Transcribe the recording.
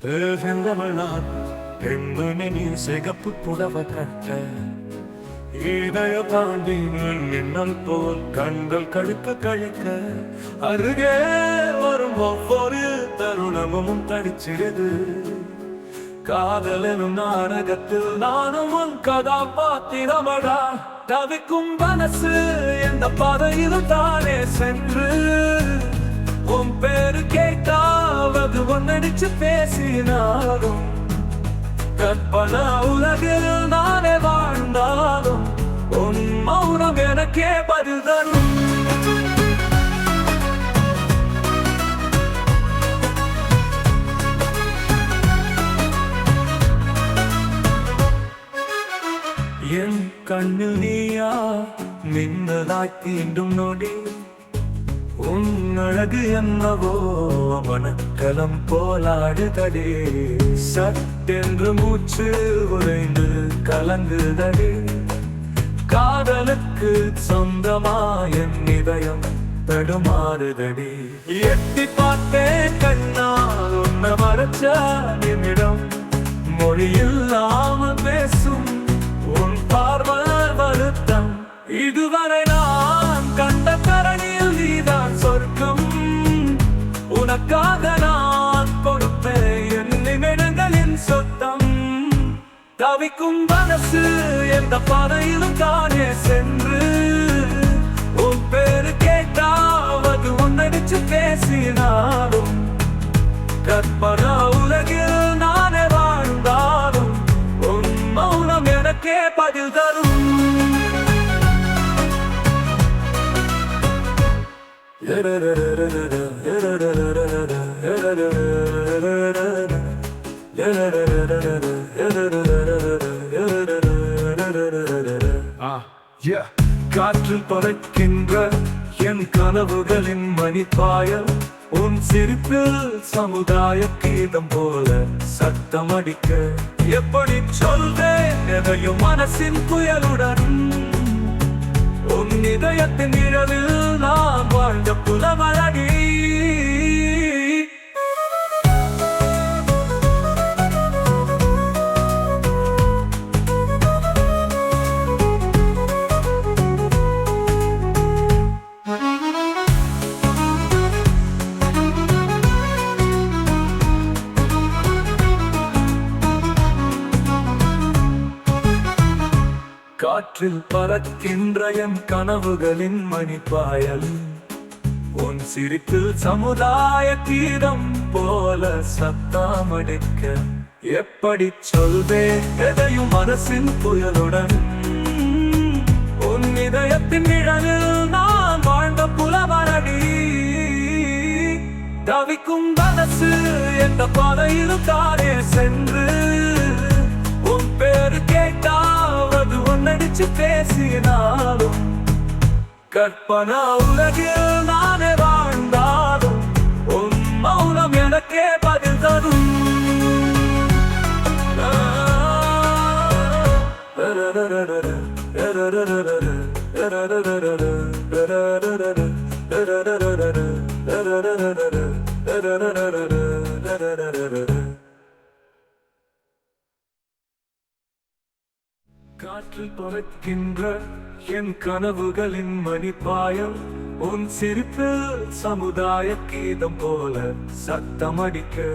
செந்தமிழ்நாள் பெண்மணியின் சிகப்பு புடவ கட்ட இதய தாண்டி மின்னல் போல் கண்கள் கழுக்க கழிக்க. அருகே வரும் ஒவ்வொரு தருணமும் தடிச்சிருது காதலனும் நாடகத்தில் நானும் உன் கதாபாத்திரமடா. தவிக்கும் மனசு எந்த பாதையில் தானே சென்று. உன் பேரு கேட்டாவது ஒன்னடிச்சு பேசினாலும் கற்பனா உலகில் நானே வாழ்ந்தாலும் உன் மௌனம் எனக்கே பதில் தரும் என் கண்ணில் நீயா நின்றதாய் தீண்டும் நொடி. உன் அழகு என்னவோ மனக்கலம் போலாடுதடே. சட்டென்று மூச்சு உறைந்து கலங்குதடே. காதலுக்கு சொந்தமா என் இதயம் தடுமாறுதடி. எட்டி பார்த்தேன் கண்ணால் உன்னை மறைச்ச நிமிடம். மொழி பேசும் உன் பார்வை வருத்தம். இதுவரை நான் உனக்காக நான் கொடுப்பேன். என் நிமிடங்களின் சொத்தம். தவிக்கும் மனசு எந்த பாதையிலும் தானே சென்று. உன் பேரு கேட்டாவது உன்னடிச்சு பேசினாலும் கற்பனா உலகில் நானே வாழ்ந்தாலும் உன் மௌனம் எனக்கே பதில் தரும். da da da காற்றில் பறக்கின்ற என் கனவுகளின் மணிப்பாயல் உன் சிரிப்பில் சமுதாய கீதம் போல சத்தம் அடிக்க எப்படி சொல்வேன்? எதையும் மனசின் புயலுடன். உன் இதயத்தின் நிழலில் நான் வாழ்ந்த புலவழகி காற்றில் பறக்கின்ற என் கனவுகளின் மணிப்பாயல். உன் சிரிப்பில் சமுதாய தீரம் போல சத்தாமடிக்க எப்படி சொல்வேன் எதையும் மனசின் புயலுடன். உன் இதயத்தின் நிழலில் நான் வாழ்ந்த புலவரடி தவிக்கும் மனசு எந்த பாதையிலும் தானே சென்று உன்னடிச்சு பேசினாலும் கற்பனா உலகில் நானே வாழ்ந்தாலும் உன் மௌனம் எனக்கே பதில் தரும். காற்றில் பறக்கின்ற என் கனவுகளின் மணிப்பாயம் உன் சிரிப்பில் சமுதாய கீதம் போல சத்தமடிக்க.